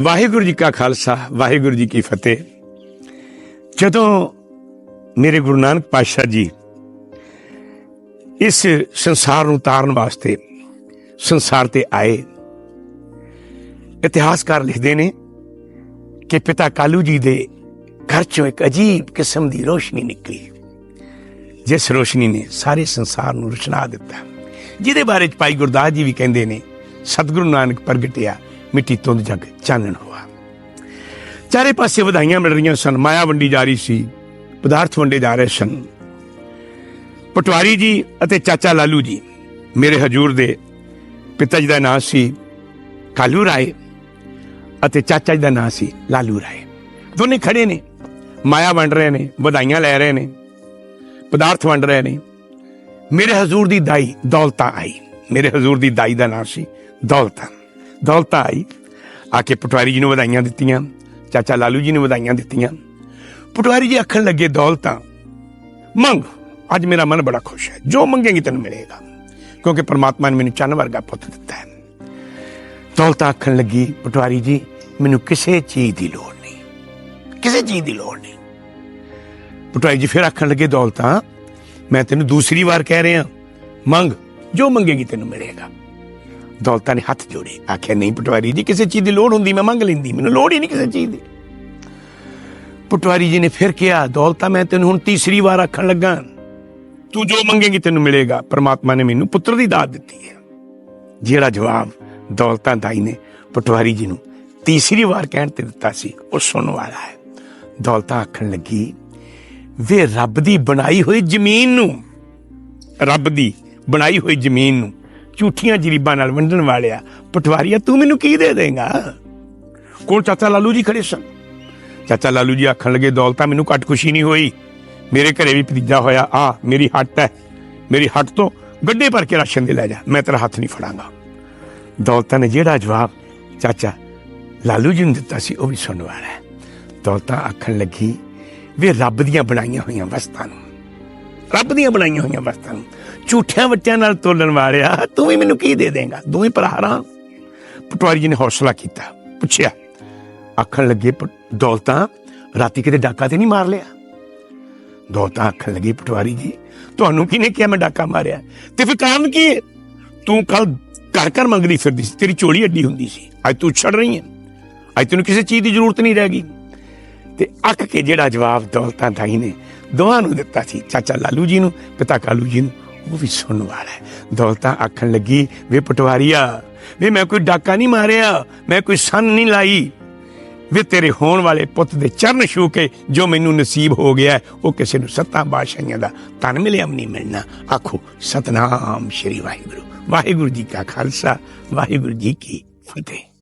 ਵਾਹਿਗੁਰੂ ਜੀ ਕਾ ਖਾਲਸਾ, ਵਾਹਿਗੁਰੂ ਜੀ ਕੀ ਫਤਿਹ। ਜਦੋਂ ਮੇਰੇ ਗੁਰੂ ਨਾਨਕ ਪਾਤਸ਼ਾਹ ਜੀ ਇਸ ਸੰਸਾਰ ਨੂੰ ਤਾਰਨ ਵਾਸਤੇ ਸੰਸਾਰ ਤੇ ਆਏ, ਇਤਿਹਾਸਕਾਰ ਲਿਖਦੇ ਨੇ ਕਿ ਪਿਤਾ ਕਾਲੂ ਜੀ ਦੇ ਘਰ ਚੋਂ ਇੱਕ ਅਜੀਬ ਕਿਸਮ ਦੀ ਰੋਸ਼ਨੀ ਨਿਕਲੀ, ਜਿਸ ਰੋਸ਼ਨੀ ਨੇ ਸਾਰੇ ਸੰਸਾਰ ਨੂੰ ਰੁਸ਼ਨਾ ਦਿੱਤਾ। ਜਿਹਦੇ ਬਾਰੇ ਚ ਭਾਈ ਗੁਰਦਾਸ ਜੀ ਵੀ ਕਹਿੰਦੇ ਨੇ, ਸਤਿਗੁਰੂ ਨਾਨਕ ਪ੍ਰਗਟਿਆ ਮਿੱਟੀ ਤੋਂ ਜਗ ਚਾਨਣ ਹੋਆ। ਚਾਰੇ ਪਾਸੇ ਵਧਾਈਆਂ ਮਿਲ ਰਹੀਆਂ ਸਨ। ਮਾਇਆ ਵੰਡੀ ਜਾ ਰਹੀ ਸੀ। ਪਦਾਰਥ ਵੰਡੇ ਜਾ ਰਹੇ ਸਨ। ਪਟਵਾਰੀ ਜੀ ਅਤੇ ਚਾਚਾ ਲਾਲੂ ਜੀ, ਮੇਰੇ ਹਜੂਰ ਦੇ ਪਿਤਾ ਜੀ ਦਾ ਨਾਮ ਸੀ ਕਾਲੂ ਰਾਏ ਅਤੇ ਚਾਚਾ ਜੀ ਦਾ ਨਾਮ ਸੀ ਲਾਲੂ ਰਾਏ। ਦੋਨੇ ਖੜੇ ਨੇ। ਮਾਇਆ ਵੰਡ ਰਹੇ ਨੇ, ਵਧਾਈਆਂ ਲੈ ਰਹੇ ਨੇ, ਪਦਾਰਥ ਵੰਡ ਰਹੇ ਨੇ। ਮੇਰੇ ਹਜ਼ੂਰ ਦੀ ਦਾਈ ਦੌਲਤਾ ਆਈ। ਮੇਰੇ ਹਜ਼ੂਰ ਦੀ ਦਾਈ ਦਾ ਨਾਮ ਸੀ ਦੌਲਤਾ। ਦੌਲਤਾ ਆਈ ਆ ਕੇ ਪਟਵਾਰੀ ਜੀ ਨੂੰ ਵਧਾਈਆਂ ਦਿੱਤੀਆਂ, ਚਾਚਾ ਲਾਲੂ ਜੀ ਨੂੰ ਵਧਾਈਆਂ ਦਿੱਤੀਆਂ। ਪਟਵਾਰੀ ਜੀ ਆਖਣ ਲੱਗੇ ਦੌਲਤਾਂ ਮੰਗ, ਅੱਜ ਮੇਰਾ ਮਨ ਬੜਾ ਖੁਸ਼ ਹੈ, ਜੋ ਮੰਗੇਗੀ ਤੈਨੂੰ ਮਿਲੇਗਾ, ਕਿਉਂਕਿ ਪਰਮਾਤਮਾ ਨੇ ਮੈਨੂੰ ਚੰਨ ਵਰਗਾ ਪੁੱਤ ਦਿੱਤਾ ਹੈ। ਦੌਲਤਾਂ ਆਖਣ ਲੱਗੀ, ਪਟਵਾਰੀ ਜੀ, ਮੈਨੂੰ ਕਿਸੇ ਚੀਜ਼ ਦੀ ਲੋੜ ਨਹੀਂ, ਕਿਸੇ ਚੀਜ਼ ਦੀ ਲੋੜ ਨਹੀਂ। ਪਟਵਾਰੀ ਜੀ ਫਿਰ ਆਖਣ ਲੱਗੇ ਦੌਲਤਾਂ ਮੈਂ ਤੈਨੂੰ ਦੂਸਰੀ ਵਾਰ ਕਹਿ ਰਿਹਾ, ਮੰਗ, ਜੋ ਮੰਗੇਗੀ ਤੈਨੂੰ ਮਿਲੇਗਾ। ਦੌਲਤਾਂ ਨੇ ਹੱਥ ਜੋੜੇ। ਆਖਿਆ, ਨਹੀਂ ਪਟਵਾਰੀ ਜੀ, ਕਿਸੇ ਚੀਜ਼ ਦੀ ਲੋੜ ਹੁੰਦੀ, ਮੈਂ ਮੰਗ ਲੈਂਦੀ, ਮੈਨੂੰ ਲੋੜ ਹੀ ਨਹੀਂ ਕਿਸੇ ਚੀਜ਼ ਦੀ। ਪਟਵਾਰੀ ਜੀ ਨੇ ਫਿਰ ਕਿਹਾ, ਦੌਲਤਾਂ, ਮੈਂ ਤੈਨੂੰ ਹੁਣ ਤੀਸਰੀ ਵਾਰ ਆਖਣ ਲੱਗਾ। ਤੂੰ ਜੋ ਮੰਗੇਗੀ, ਤੈਨੂੰ ਮਿਲੇਗਾ। ਪ੍ਰਮਾਤਮਾ ਨੇ ਮੈਨੂੰ ਪੁੱਤਰ ਦੀ ਦਾਤ ਦਿੱਤੀ ਹੈ। ਜਿਹੜਾ ਜਵਾਬ ਦੌਲਤਾਂ ਦਾਈ ਨੇ ਪਟਵਾਰੀ ਜੀ ਨੂੰ ਤੀਸਰੀ ਵਾਰ ਕਹਿਣ ਤੇ ਦਿੱਤਾ ਸੀ, ਉਹ ਸੁਣਨ ਵਾਲਾ ਹੈ। ਦੌਲਤਾਂ ਆਖਣ ਲੱਗੀ, ਵੇ ਰੱਬ ਦੀ ਬਣਾਈ ਹੋਈ ਜ਼ਮੀਨ ਨੂੰ, ਰੱਬ ਦੀ ਬਣਾਈ ਹੋਈ ਜ਼ਮੀਨ ਨੂੰ ਝੂਠੀਆਂ ਜਰੀਬਾਂ ਨਾਲ ਵੰਡਣ ਵਾਲਿਆ। ਪਟਵਾਰੀਆ, ਤੂੰ ਮੈਨੂੰ ਕੀ ਦੇ ਦੇਗਾ? ਕੋਲ ਚਾਚਾ ਲਾਲੂ ਜੀ ਖੜੇ ਸਨ। ਚਾਚਾ ਲਾਲੂ ਜੀ ਆਖਣ ਲੱਗੇ ਦੌਲਤਾ ਮੈਨੂੰ ਘੱਟ ਖੁਸ਼ੀ ਨਹੀਂ ਹੋਈ। ਮੇਰੇ ਘਰੇ ਵੀ ਭਤੀਜਾ ਹੋਇਆ। ਆ ਮੇਰੀ ਹੱਟ ਹੈ। ਮੇਰੀ ਹੱਟ ਤੋਂ ਗੱਡੇ ਭਰ ਕੇ ਰਾਸ਼ਨ ਦੇ ਲੈ ਜਾ। ਮੈਂ ਤੇਰਾ ਹੱਥ ਨਹੀਂ ਫੜਾਂਗਾ। ਦੌਲਤਾ ਨੇ ਜਿਹੜਾ ਜਵਾਬ ਚਾਚਾ ਲਾਲੂ ਜੀ ਨੂੰ ਦਿੱਤਾ ਸੀ, ਉਹ ਵੀ ਸੁਣਨ ਵਾਲਾ ਹੈ। ਦੌਲਤਾ ਆਖਣ ਲੱਗੀ, ਵੇ ਰੱਬ ਦੀਆਂ ਬਣਾਈਆਂ ਹੋਈਆਂ ਵਸਤਾਂ ਨੂੰ। ਰੱਬ ਦੀਆਂ ਬਣਾਈਆਂ ਹੋਈਆਂ ਵਸਤਾਂ ਨੂੰ। ਝੂਠਿਆਂ ਬੱਚਿਆਂ ਨਾਲ ਤੋਲਣ ਵਾਲਿਆ, ਤੂੰ ਵੀ ਮੈਨੂੰ ਕੀ ਦੇ ਦੇਂਗਾ? ਦੋਵੇਂ ਭਰਾ ਪਟਵਾਰੀ ਜੀ ਨੇ ਹੌਸਲਾ ਕੀਤਾ, ਪੁੱਛਿਆ, ਆਖਣ ਲੱਗੇ ਦੌਲਤਾਂ ਰਾਤੀ ਕਿਤੇ ਡਾਕਾ ਤੇ ਨਹੀਂ ਮਾਰ ਲਿਆ? ਦੌਲਤਾਂ ਆਖਣ ਲੱਗੀ, ਪਟਵਾਰੀ ਜੀ, ਤੁਹਾਨੂੰ ਕਿਹਨੇ ਕਿਹਾ ਮੈਂ ਡਾਕਾ ਮਾਰਿਆ? ਤੇ ਫਿਰ ਕਾਰਨ ਕੀ ਤੂੰ ਕੱਲ ਘਰ ਘਰ ਮੰਗਦੀ ਫਿਰਦੀ ਸੀ, ਤੇਰੀ ਚੋਲੀ ਅੱਡੀ ਹੁੰਦੀ ਸੀ। ਅੱਜ ਤੂੰ ਛੱਡ ਰਹੀ ਹੈ। ਅੱਜ ਤੈਨੂੰ ਕਿਸੇ ਚੀਜ਼ ਦੀ ਜ਼ਰੂਰਤ ਨਹੀਂ ਰਹਿ ਗਈ। ਤੇ ਅੱਕ ਕੇ ਜਿਹੜਾ ਜਵਾਬ ਦੌਲਤਾਂ ਦਾਈ ਨੇ ਦੋਹਾਂ ਨੂੰ ਦਿੱਤਾ ਸੀ। ਚਾਚਾ ਲਾਲੂ ਜੀ ਨੂੰ, ਪਿਤਾ ਕਾਲੂ ਜੀ ਨੂੰ। ਉਹ ਵੀ ਸੁਣਨ ਵਾਲਾ ਹੈ। ਦੌਲਤਾਂ ਆਖਣ ਲੱਗੀ, ਵੇ ਪਟਵਾਰੀਆ, ਵੇ ਮੈਂ ਕੋਈ ਡਾਕਾ ਨਹੀਂ ਮਾਰਿਆ, ਮੈਂ ਕੋਈ ਸੰਨ ਨਹੀਂ ਲਾਈ। ਵੇ ਤੇਰੇ ਹੋਣ ਵਾਲੇ ਪੁੱਤ ਦੇ ਚਰਨ ਛੂ ਕੇ ਜੋ ਮੈਨੂੰ ਨਸੀਬ ਹੋ ਗਿਆ ਉਹ ਕਿਸੇ ਨੂੰ ਸੱਤਾਂ ਬਾਦਸ਼ਾਹੀਆਂ ਦਾ ਤਨ ਮਿਲਿਆ ਵੀ ਨਹੀਂ ਮਿਲਣਾ। ਆਖੋ, ਸਤਨਾਮ ਸ਼੍ਰੀ ਵਾਹਿਗੁਰੂ। ਵਾਹਿਗੁਰੂ ਜੀ ਕਾ ਖਾਲਸਾ, ਵਾਹਿਗੁਰੂ ਜੀ ਕੀ ਫਤਿਹ।